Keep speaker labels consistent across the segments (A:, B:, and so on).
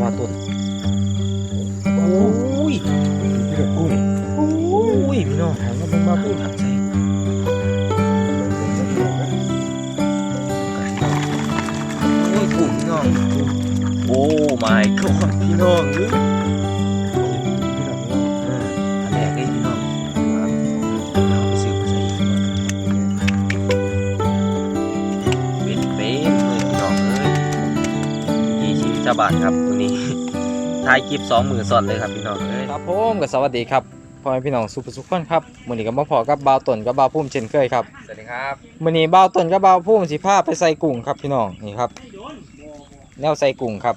A: ว่าต้นโอ้ย
B: เดือดกุ้ง
A: โอ้ยพี่น้องหางมาเบิ่งมาพูดหักใส่โอ้ยถูกพี่น้องโอ้ my god พี่น้องเอ้ย ชาวบ้านครับวันนี้ถ่ายคลิปสองหมื่นสอนเลยครับพี่น้องเอ้ยครับผมกับสวัสดีครับพ่อแม่พี่น้องสุภสุขคนครับมื้อนี้ก็มาพอกับบ่าวต้นกับบ่าวพุ่มเช่นเคยครับ
B: สวัสดีครับ
A: มื้อนี้บ่าวต้นกับบ่าวพุ่มสิพาไปใส่กุ้งครับพี่น้องนี่ครับแนวใส่กุ้งครับ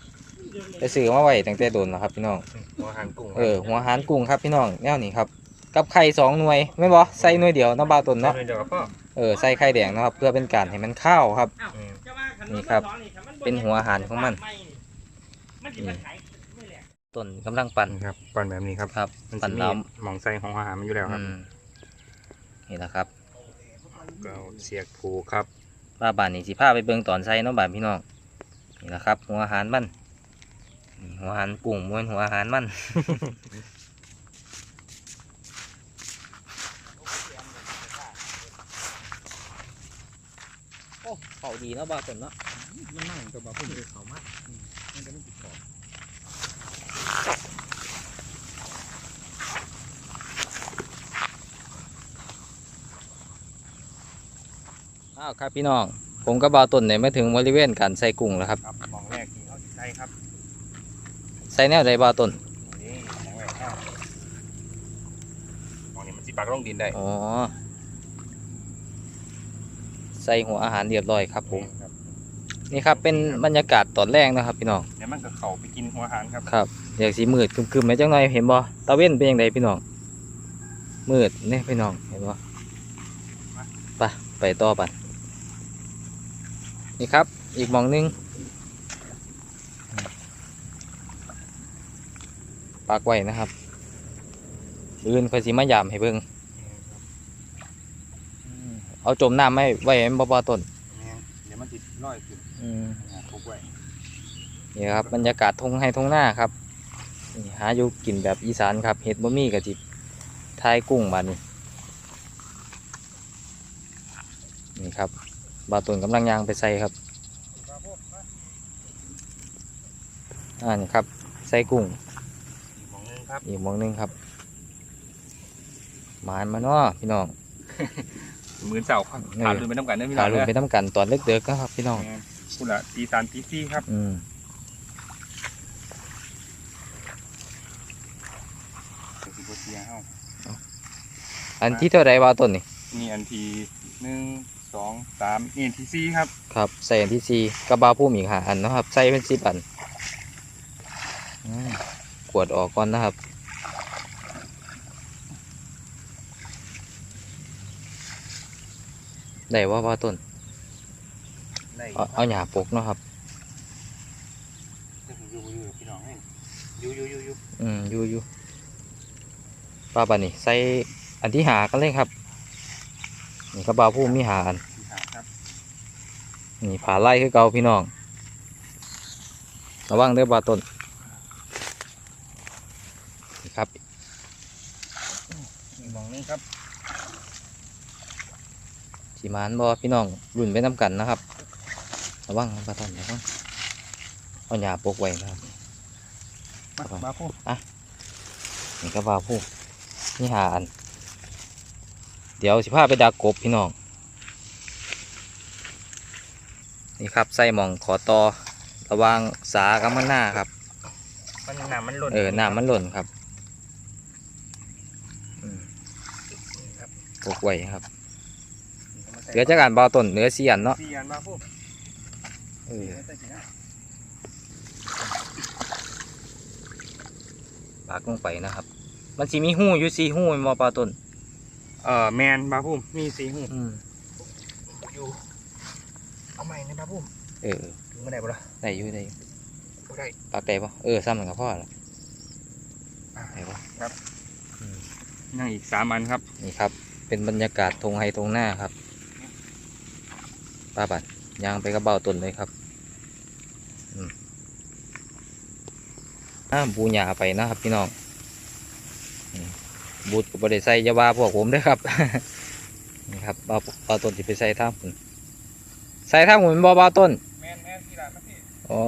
A: ไปซื้อมาไว้ตั้งแต่โดนแล้วครับพี่น้อง
B: หัวหันกุ้ง
A: เออหัวหารกุ้งครับพี่น้องแนวนี้ครับกับไข่สองหน่วยไม่นบ่ใส่หน่วยเดียวเนาะบ่าวต้น
B: เนาะ
A: เนาะ
B: เดี๋ยวกับพ่อ
A: เออใส่ไข่แดงนะครับ เพื่อเป็นการให้มันข้าวครับ
B: อืม
A: นี่ครับ เป็นหัวอาหารของมัน ต้นกำลังปั่น
B: นี่ครับปั่นแบบนี้ครับ
A: ครับ
B: มัน
A: ปั่
B: จะ
A: น
B: มี
A: น้
B: หมองใส่ของอาหารมันอยู่แล้วำครับ
A: อืมนี่แหละครับ
B: ก็เอาเสียกผูกครับ
A: ป้าบานนี่สิพาไปเบิ่งตอนใส่เนาะบานพี่น้องนี่แหละครับ หัวอาหารมันนี่หัวอาหารกุ้งมวนหัวอาหารมันโอ้เขาดีเนาะบ้าต้นเนาะ
B: มันน่าจะมาพุ่งเลยเขามาก มันจะไม่ติดขอบ
A: อ้าวครับพี่น้อง ผมกับบ้าวต้นเนี่ยมาถึงบริเวณการใส่กุ้งแล้วครับ
B: ครับหมองแรกที่เขาใส่ครับ
A: ใส่แนวใดบ้าวต้น
B: นี่หมองแรกครับหมองนี้มันสิปักลงดินได้
A: อ๋อใส่หัวอาหารเรียบร้อยครับผม
B: ครับ
A: นี่ครับเป็นบรรยากาศตอนแรกนะครับพี่น้อง
B: เดี๋ยวมันก็เข้าไปกินหัวอาหารครับ
A: ครับอยากสีมืดคึมๆไหมจังหน่อยเห็นบ่ตาเว้นเป็นยังไงพี่น้องมืดเนี่ยพี่น้องเห็นบ่ไปไปต่อไปนี่ครับอีกหมองหนึงปากไว้นะครับอื่นค่อยสิมายามให้เบิ่งเอาจมน้ำไม่ไว้ให้มันบ่บ่ต้น
B: ลอยขึ้น
A: อืม
B: อ่าพกไว้
A: นี่ครับบรรยากาศทงให้ทงหน้าครับนี่หาอยู่กินแบบอีสานครับเห็ดบะหมี่กับจิทายกุ้งบาดนี้นี่ครับบาวตุนกำลังยางไปใส่ครับอ่านี่ครับใส่กุ้ง
B: อีกหมองนึงครับ
A: อีกหมองหนึงครับหมานมาเนาะพี่น้อง
B: ห มื่นเสาครับ
A: เออ
B: ขาดลืมไปน้ำกันเด้อพี่น้
A: ขา
B: อง
A: ลุน
B: เด้อ
A: ไปน้ำกันตอนเล็กเด็กนะครับพี่น้อง
B: คุณละตีสามตีสี่ครับ
A: อืม
B: เดี๋ยวสิบเทียเฮา
A: อันที่เท่าไรบาวตุนนี่
B: นี่อันทีหนึ่งสองสามนี่อันทีสี่ครับ
A: ครับใส่อันที่สี่กระบาผู้หมีหาอันเนาะครับใส่เป็นสิบอันอืมกวดออกก่อนนะครับ ได้ว่าว่าต้น
B: ได้
A: เอาเอาหยาปกเนาะครับ
B: อยู่อยู่พี่น้องให้อยู่อยู่อยู่อยู่
A: อืมอยู่อยู่ปลาบานี่ใส่อันที่หากันเลยครับ นี่กระบาผู้มีหาอัน
B: ที่หาครับ
A: นี่ผาไล่คือเก่าพี่น้องระวังเด้อปลาต้นนี่ครับ
B: อีกหมองนึงครับ
A: สี มานบอพี่น้องรุ่นไปน้ำกันนะครับระวังนะปลาต้นระวังเอาหยาปกไว้นะครับ
B: มา
A: ครับ
B: มาพูด
A: นี่ก็ปลาผู้นี่หาอัน เดี๋ยวสิพาไปดักกบพี่น้อง นี่ครับใส่หมองขอตอระหวางสากับมันหน้าครับ
B: มันน้ำมันหล่น
A: เออน้ำมันหล่นครับอืม
B: ครับ
A: ปกไว้ครับ เหลือจากการเบาต้นเหลือสี่อันเนาะ
B: สี่อันมาพูด
A: เออ
B: ใส่กี่นะ
A: ปากลงไปนะครับ มันสิมีหูอยู่สี่หูแม่นบ่ปลาต้น
B: เออแมนมาพูดมีสี่หู
A: อืม
B: อยู่เอาใหม่นะมาพูด
A: เออ
B: ถึงเมื่อไหร่บ่ล่ะ
A: ได้อยู่ได้อยู่
B: บ่ได้
A: ปากได้ปะเออซ้ำหนึ่งกับพ่อละ
B: อ่า
A: ได้ปะ
B: ยังอีกสามอันครับ
A: นี่ครับ เป็นบรรยากาศทงไฮทงหน้าครับ ป้าบัดยางไปกระเบ้าต้นเลยครับอืมอ่าบูหยาไปนะครับ พี่น้องอืมบูดกับบริใส่อยาว่าพวกผมเด้วยครับนี่ครับเบาเบาต้นที่ไปใส่ท่าผมใส่ท่าผมเป็นบ่เบาต้น
B: แม่นแม่นที่ร้านนะพี่
A: อ๋อ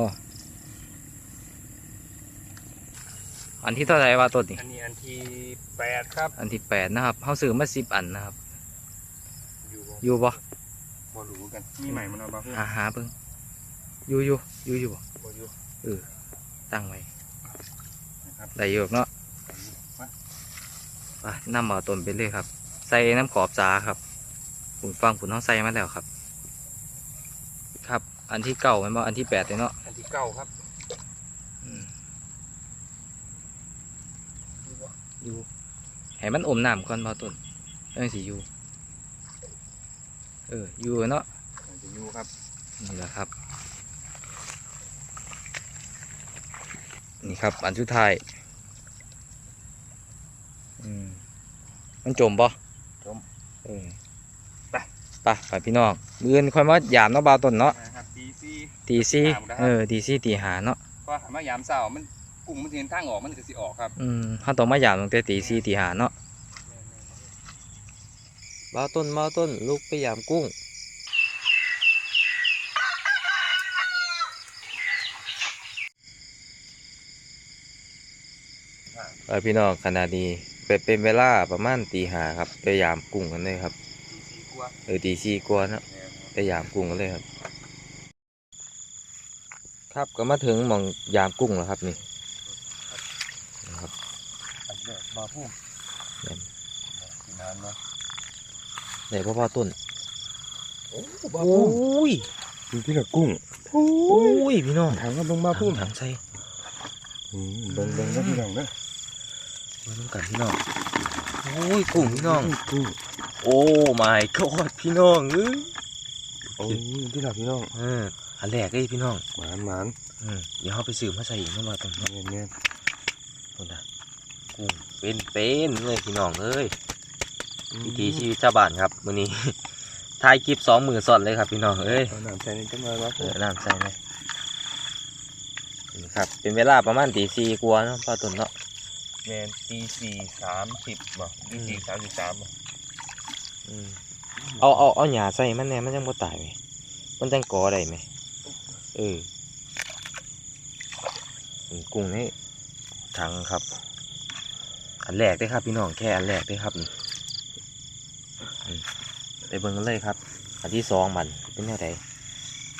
A: อันที่เท่าไหร่เบาต้นนี่
B: อันนี้อันที่แปดครับ
A: อันที่แปดนะครับเขาซื้อมาสิบอันนะครับ
B: อยู่บ่
A: อยู่บ่
B: บ่ รู้กัน มีใหม่มันเอาบ่เพื่อน
A: หาหาเบิ่งอยู่อยู่อยู่อยู่บ่
B: บ่อยู่
A: ตั้งไว้
B: นะครับ
A: ได้เยอะเนาะ
B: มา
A: ไปนำเอาต้นไปเลยครับ ใส่น้ำขอบจาครับฝุ่นฟังฝุ่นท้องใส่มาแล้วครับ ครับ อันที่เก่ามันบ่อันที่แปดเลยเนาะ
B: อันที่เก้าครับ
A: อืม
B: อยู่บ่
A: อยู่ให้มันอมน้ำก่อนบ่ต้นเอ้ยสิอยู่เอออยู่เนาะ
B: อันที่อยู่ครับ
A: นี่แหละครับ นี่ครับ อันสุดท้ายอืมมันจมปะ
B: จม
A: เออ
B: ไป
A: ไปไปพี่น้องมืออนค่อยมายามเนาะบาวต้นเนาะ
B: นะครับดีซี
A: ตีซี่
B: หามได้
A: เออตีซี่ตีหาเนาะ
B: ก็หามายามเสาร์มันกุ้งมันสิเห็นทางออกมันก็สิออกครับ
A: อืมถ้าต้องมายามตั้งแต่ตีซี่ตีหาเนาะ บาวต้นบาวต้นลูกไปยามกุ้ง ไปพี่น้องขณะนี้เป็นเป็นเวลาประมาณตีหาครับไปยามกุ้งกันเลยครับ
B: ดีซีกว่า
A: เออตีซี่กว่าเนาะ
B: แม่น
A: ไปยามกุ้งกันเลยครับ ครับก็มาถึงหมองยามกุ้งแล้วครับนี่นะครับ
B: อันแรกมาพุ่ม
A: แม่น
B: สีนานเนาะ
A: ไหนพ่อพ่อต้น
B: โอ้
A: โอ้ย
B: ดูที่ละกุ้ง
A: โอ้ยพี่น้อง
B: ถังก็เบิ่งมาพุ่ม
A: ถังใส่
B: เบิ่งเบิ่งก็พี่น้องเด้อ
A: มาต้องกันพี่น้องโอ้ยกุ้งพี่น้อง
B: กุ้ง
A: โอ้ my god พี่น้องเอ้ย
B: โอ้ยที่ละพี่น้อง
A: เอออันแรกเลยพี่น้อง
B: หมานหมาน
A: อืมเดี๋ยวเขาไปซื้อมาใส่อีกเนาะมาตรงนี้
B: แม่นแม่น
A: คนละกุ้งเป็นเป็นเลยพี่น้องเอ้ย วิถีชีวิตชาวบ้านครับวันนี้ถ่ายคลิปสองมือสดเลยครับพี่น้องเอ้ย
B: เอาน้ำใส่นี่จังเลยว่า
A: เออน้ำใส่ไหมนี่ครับ เป็นเวลาประมาณตีสี่กว่าเนาะพอตุนเนาะ
B: แม่นตีสี่สามสิบบ่ตีสี่สามสิบสามบ่
A: อืมเอาเอาเอาหญ้าใส่มันแน่มันยังบ่ตายไหมมันจังกอได้ไหมเอออืมกุ้งนี่ถังครับ อันแรกเด้อครับพี่น้องแค่อันแรกเด้อครับนี่อืมไป เบิ่งกันเลยครับ อันที่สองมันเป็นแนวใด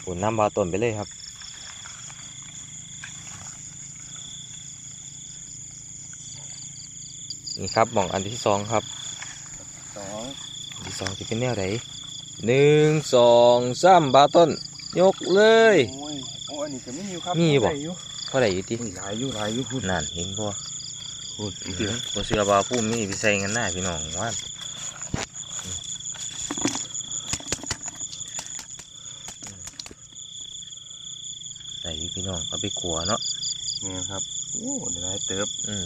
A: ปุ่นน้ำบาต้นไปเลยครับนี่ครับหมองอันที่สองครับ
B: สอง
A: อันที่สองจะเป็นแนวไหนหนึ่งสองสามบาต้น ยกเลย
B: โอ้ยโอ้อันนี้ก็ไม่มีครับ
A: มีบ่
B: ได้อยู่
A: เท่าไหร่อยู่ติ
B: อุ้ยหลายอยู่หลายอยู่พูด
A: นั่นเห็นบ่
B: พูด
A: เดี๋ยวบ่เสือบาพุ่มนี่ไปใส่กันหน้าพี่น้องว่านใส่อยู่พี่น้องเอา ไปขัวเนาะ
B: นี่ครับโอ้เดี๋ยวหลายเติบ
A: อืม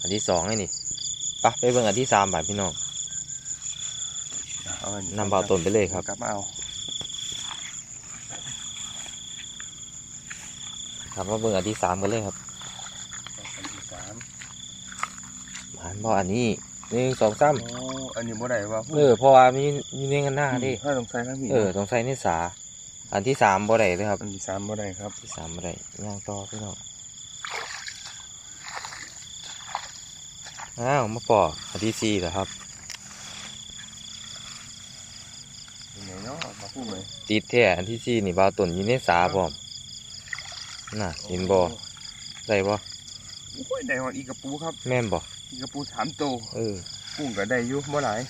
A: อันที่สองไอ้นี่ไปะไปเบิ่งอันที่สามบาทพี่น้อง
B: เอาอั
A: นำบาต้นไปเลยครับ
B: กลับมาเอา
A: ครับมาเบิ่งอันที่สามกันเลยครับ
B: อันที่สาม
A: หานบ่อันนี้หนึ่งสองสาม
B: โอ้อันนี้บ่ได้ว่าพูด
A: เออเพราะว่ามีมีเนื้อกันหน้าดิ
B: ถ้าต้องใส่ครับพี่
A: เออต้องใส่ในสา อันที่สามบ่ได้เลยครับ
B: อันที่สามบ่ได้ครับ
A: ที่สามบ่ได้ย่างต่อพี่น้องอ้าวมาปอกอันที่สี่เหรอครับ
B: ยังไงเนาะมาพูดไหม
A: ติดแท้อันที่สี่นี่บาวต้นอยู่ในสาพร้อมน่ะเห็นบ่ได้บ่
B: โอ้ยได้หอดอีกกระปูครับ
A: แม่นบ่
B: อีกกระปูสามโตว
A: เออ
B: กุ้งก็ได้อยู่บ่หลาย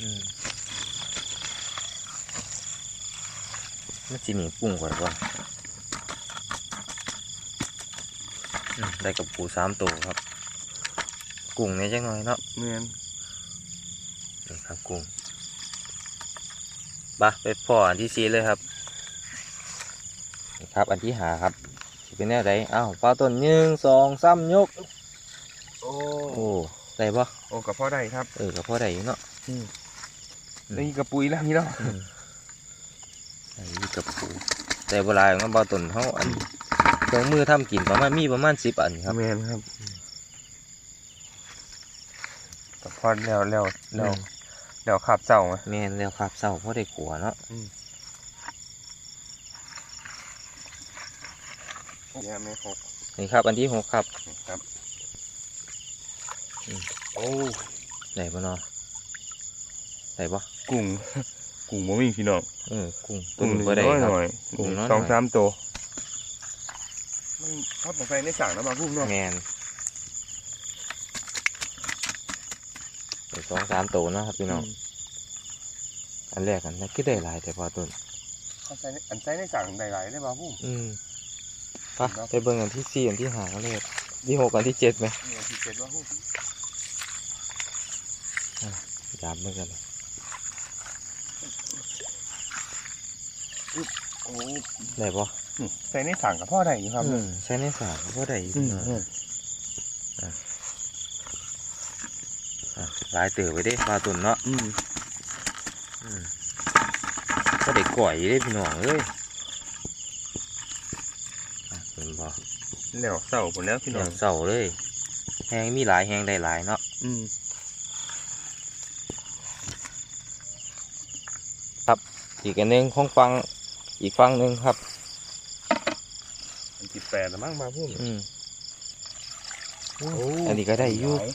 A: อืม มันสิหนีปุ่งก่อนว่าอืมได้กับปูสามตัวครับ กุ้งเนี่ยจังหน่อยเนาะ
B: เมือน
A: นี่ครับกุ้งบะไปพ่ออันที่สี่เลยครับนี่ครับอันที่หาครับสิเป็นแนวใดอ้าวปลาต้นหนึ่งสองสามยก
B: โอ้
A: โอ้ได้ปะ
B: โอ้กับพ่อได้ครับ
A: เออกับพ่อได้อยู่เนาะอืม
B: ได้อีกกระปุยแล้วนี่เนาะ
A: อืมได้อ ยู่กับปูแต่โบราณของปลาต้นเขาอันเครื่องมือทำกินประมาณมีประมาณสิบอันครับ
B: แมนครับแต่พอแล้วแล้วแล้วแล้วขับเจ้ามา
A: แมนแล้วครับเศร้าเพราะได้ขัวเนาะ
B: เนี่ยไม่หก
A: นี่ครับ อันที่หกครับ
B: ครับ
A: อืม
B: โอ้
A: ไหนบ่เนาะไหนบ่
B: กุ้ง กุ้งบ่มีพี่น้อง
A: เออกุ้งตัวนี้บ่ได้
B: น้อย
A: ค
B: ห
A: รับ
B: น่อย
A: กุ้งน้อย
B: สอง
A: หน่อย
B: สามตัวมันทับลงไปในสั่งแล้วมาพุ่มเนาะ
A: แมนได้สองสามตัวเนาะครับพี่น้องอันแรกอันนั้นก็ได้หลายแต่พอต้น
B: เขาใช้ในอันใช้ในสั่งหลายๆได้มาพุ่ม
A: อืมไปไปเบิ่งอันที่สี่อันที่ห้ากันเลยที่หกอันที่เจ็ดไหม
B: นี่อันที่เจ็ดว่าพุ่ม
A: ยามเมื่อกันเลย
B: โอ้
A: ได้ปะ
B: นี่ใช้ในสั่งกับพ่อได้อยู่ครับ
A: อืมใช้ในสามก็ได้อีก
B: อืม
A: เนาะ
B: อืม
A: อะหลายเตือไปเด้ปลาตุนเนาะ
B: อืม
A: อืมก็ได้ก่อยเด้พี่น้องเอ้ยอะเป็นบ่
B: แล้วเศร้าหมดแล้วพี่น้
A: อ
B: อย่าง
A: เศร้าเลยแหงมีหลายแหงได้หลายเนาะ
B: อืม
A: อีกอันหนึงของฟัง อีกฟังหนึ่งครับ
B: อันที่แปดแล้วมั้งมาพุ่ม
A: อืม
B: โอ้
A: อันนี้ก็ได้อยู่
B: หลา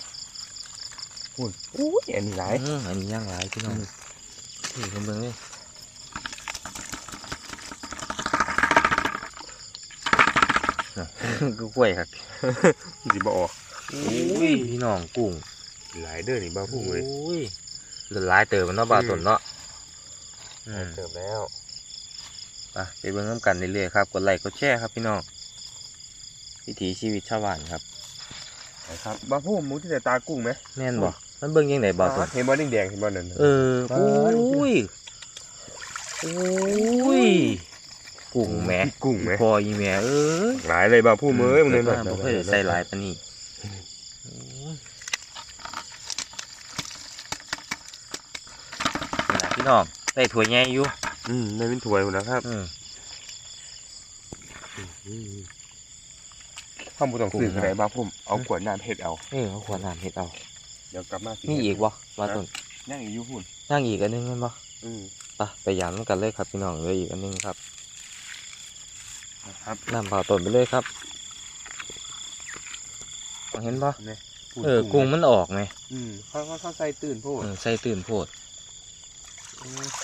B: พุ่มอุ้ยอันนี้หลาย
A: อืมอันนี้ย่างหลายพี่น้องนี่เพิ่นเบิ่งเลยน่ะก็กล้วยครับ
B: สิบ่ออก
A: อุ้ยพี่น้องกุ้ง
B: หลายเด้อนี่บ้าพุ่มเลย
A: อุ้ยเหลือหลายเติมมันเนาะบาตุนเนาะอืม
B: เติมแล้ว
A: ไปไปเบิ่งน้ำกันเรื่อยๆครับกดไลค์กดแชร์ครับพี่น้องวิถีชีวิตชาวบ้านครับ
B: นะครับบ้าพุ่มมุ้งที่แต่ตากุ้งไหม
A: แม่นบ่มันเบิ่งยังไงบาตุน
B: เห็นบอลแดงๆเห็นบอลนั่นน่ะ
A: เอออุ้ยอุ้ยกุ้งแหม่
B: กุ้งไหม
A: พออีแหม่เอ้ย
B: หลายเลยบ้าพุ่มเอ้ยมึง
A: เล
B: เลยย
A: บ่เคยใส่หลายปานนี้นี่ล่ะพี่น้องได้ถั่วยใหญ่อยู่
B: อืมได้เป็นถ้วยหมดแล้วครับ
A: อืม
B: ข้าวหมูต้องซื้ออะไรบ้าพุ่มเอาขวดน้ำเห็ดเอา
A: เออเอาขวดน้ำเฮ็ดเอา
B: เดี๋ยวกลับมา
A: นี่อีกบ่ว่าต้น
B: นั่งอีกอยูหุ่น
A: ย่างอีกอันหนึงแม่นบ่
B: อืม
A: ไปไปยามนำกันเลยครับพี่น้องเหลยอีกอันหนึงครับ
B: นะครับ
A: น้ำเปล่าต้นไปเลยครับเห็นบ่
B: เนี่ย
A: เออกุ้งมันออกไง
B: อืมเขาเขาเขาใส่ตื่นโพด
A: เออใส่ตื่นโพด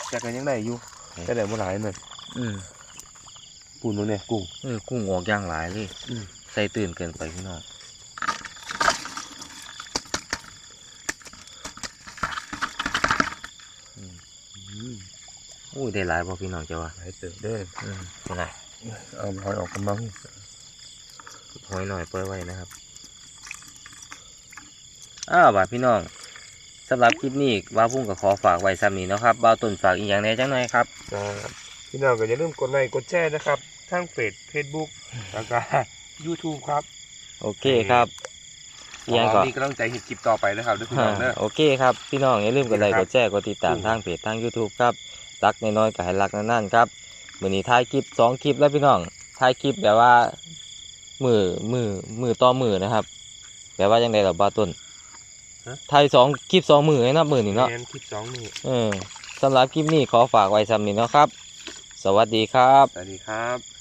B: แต่กันยังได้อยู่ แต่ได้บ่หลายหน่อย
A: อืม
B: ปูนนู้นเนี่ยกุ้ง
A: เออกุ้งออกอย่างหลายเลย
B: อืม
A: ใส่ตื่นเกินไปพี่น้องอืม
B: อืม
A: อุ้ยได้หลายบ่พี่น้องเจ้าวะ
B: หลายเติมเด้อ
A: อืมเป็นไง
B: เอาหอยออกกันบ้าง
A: หอยหน่อยปล่อยไว้นะครับอ้าวบาดพี่น้อง สำหรับคลิปนี้ว่าพุ่งกับขอฝากไว้ซ้ำนี้เนาะครับบ่าวต้นฝากอีกอย่างแหน่จังหน่อยครับ
B: ครับพี่น้องก็อย่าลืมกดไลค์กดแชร์นะครับทั้งเฟซเฟซบุ๊กแล้วก็ YouTube ครับ
A: โอเคครับอีกอย่างก็
B: มีกำลังใจเห็นคลิปต่อไปนะครับด้วยพี่น้องเด้อ
A: โอเคครับพี่น้องอย่าลืมกดไลค์
B: ค
A: ก
B: รับ
A: ดแชร์กดติดตามทางเพจทาง YouTube ครับรักน้อยๆก็ให้รักนั่นๆครับมือนี้ถ่ายคลิปสองคลิปแล้วพี่น้องถ่ายคลิปแบบว่ามือมือมือต่อมือนะครับแบบว่ายังไงกับบาต้น ถ่ายสองคลิปสองมือให้นับมือนี่เนาะ
B: แมนคลิปสองนี่
A: เออสำหรับคลิปนี้ขอฝากไว้ซ้ำนี้เนาะครับ สวัสดีครับ
B: สวัสดีครับ